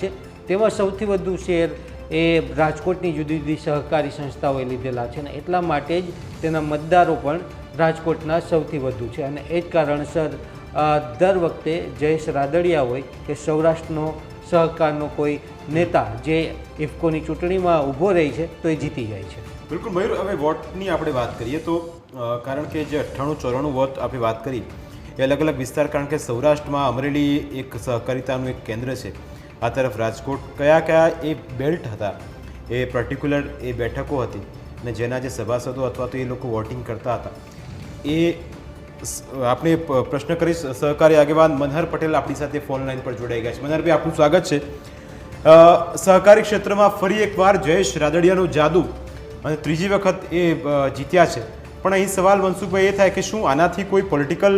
છે. તેમાં સૌથી વધુ શેર એ રાજકોટની જુદી જુદી સહકારી સંસ્થાઓએ લીધેલા છે અને એટલા માટે જ તેના મતદારો પણ રાજકોટના સૌથી વધુ છે. અને એ જ કારણસર દર વખતે જયેશ રાદડિયા હોય કે સૌરાષ્ટ્રનો સહકારનો કોઈ નેતા જે ઇફકોની ચૂંટણીમાં ઊભો રહે છે, તો એ જીતી જાય છે. બિલકુલ, મયુર, હવે વોટની આપણે વાત કરીએ તો કારણ કે જે અઠ્ઠાણું ચોરાણું વોટ આપણે વાત કરી, એ અલગ અલગ વિસ્તાર, કારણ કે સૌરાષ્ટ્રમાં અમરેલી એક સહકારિતાનું એક કેન્દ્ર છે. આ તરફ રાજકોટ કયા કયા એ બેલ્ટ હતા? એ પર્ટિક્યુલર એ બેઠકો હતી અને જેના જે સભાસદો અથવા તો એ લોકો વોટિંગ કરતા હતા. એ આપણે પ્રશ્ન કરી સહકારી આગેવાન મનહર પટેલ આપણી સાથે ફોન લાઈન પર જોડાઈ ગયા છે. મનહરભાઈ આપનું સ્વાગત છે. સહકારી ક્ષેત્રમાં ફરી એકવાર જયેશ રાદડિયાનો જાદુ અને ત્રીજી વખત એ જીત્યા છે. પણ અહીં સવાલ મનસુખભાઈ એ થાય કે શું આનાથી કોઈ પોલિટિકલ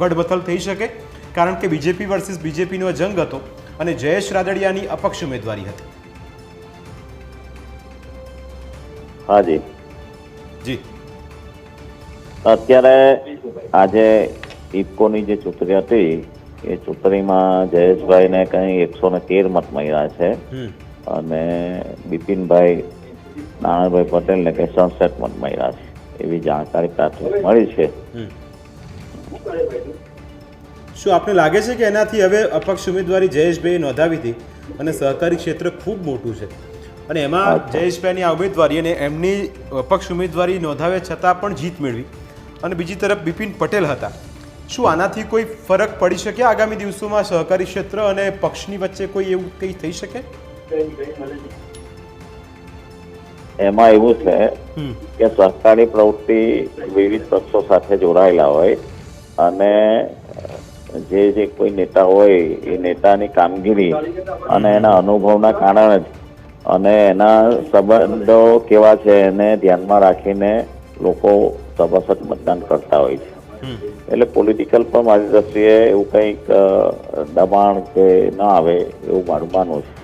ગડબથલ થઈ શકે? કારણ કે બીજેપી વર્સિસ બીજેપીનો જંગ હતો. અને જયેશ રાદડિયાની અપક્ષ ઉમેદવારી હતી. હાજી જી. અત્યારે આજે ઇફકોની જે ચૂંટણી હતી એ ચૂંટણીમાં જયેશભાઈને કંઈ એકસો ને તેર મત મળ્યા છે. અને બિપિનભાઈ નારાયણભાઈ પટેલને કંઈ સડસઠ મત મળ્યા છે. એવી જાણકારી પ્રાથમિક મળી છે. શું આપને લાગે છે કે એનાથી હવે અપક્ષ ઉમેદવારી જયેશભાઈએ નોંધાવી હતી? અને સહકારી ક્ષેત્ર ખૂબ મોટું છે. અને એમાં જયેશભાઈની આ ઉમેદવારી અને એમની અપક્ષ ઉમેદવારી નોંધાવે છતાં પણ જીત મેળવી. અને બીજી તરફ બિપિન પટેલ હતા. શું આનાથી કોઈ ફરક પડી શકે આગામી દિવસોમાં સહકારી ક્ષેત્ર અને પક્ષની વચ્ચે કોઈ એવું કંઈ થઈ શકે? એમાં એવું છે હમ. કે સહકારી પ્રવૃત્તિ વિવિધ પક્ષો સાથે જોડાયેલા હોય અને જે જે કોઈ નેતા હોય એ નેતાની કામગીરી અને એના અનુભવના કારણે જ અને એના સંબંધો કેવા છે એને ધ્યાનમાં રાખીને લોકો સભાસદ મતદાન કરતા હોય છે. એટલે પોલિટિકલ પણ મારી દ્રષ્ટિએ એવું કંઈક દબાણ કે ન આવે એવું મારું માનવું છે.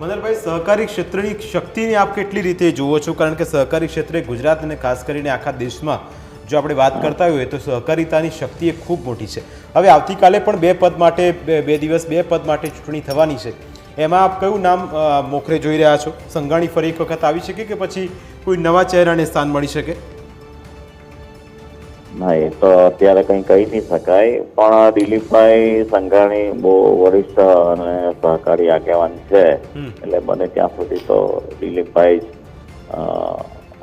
મનરભાઈ સહકારી ક્ષેત્રની શક્તિને આપ કેટલી રીતે જુઓ છો? કારણ કે સહકારી ક્ષેત્રે ગુજરાત અને ખાસ કરીને આખા દેશમાં જો આપણે વાત કરતા હોઈએ તો સહકારિતાની શક્તિ એ ખૂબ મોટી છે. હવે આવતીકાલે પણ બે પદ માટે બે દિવસ બે પદ માટે ચૂંટણી થવાની છે. એમાં આપ કયું નામ મોખરે જોઈ રહ્યા છો? સંઘાણી ફરી એક વખત આવી શકે કે પછી કોઈ નવા ચહેરાને સ્થાન મળી શકે? ના એ તો અત્યારે કંઈ કહી નહીં શકાય પણ દિલીપભાઈ સંઘાણી બહુ વરિષ્ઠ અને સહકારી આગેવાન છે. એટલે બને ત્યાં સુધી તો દિલીપભાઈ જ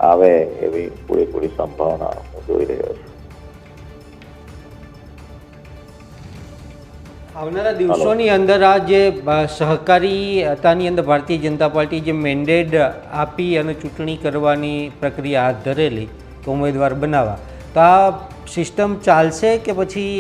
આવે એવી પૂરેપૂરી સંભાવના હું આવનારા દિવસોની અંદર આ જે સહકારીતાની અંદર ભારતીય જનતા પાર્ટી જે મેન્ડેટ આપી અને ચૂંટણી કરવાની પ્રક્રિયા હાથ ધરેલી કે ઉમેદવાર બનાવવા. તો આ સિસ્ટમ ચાલશે કે પછી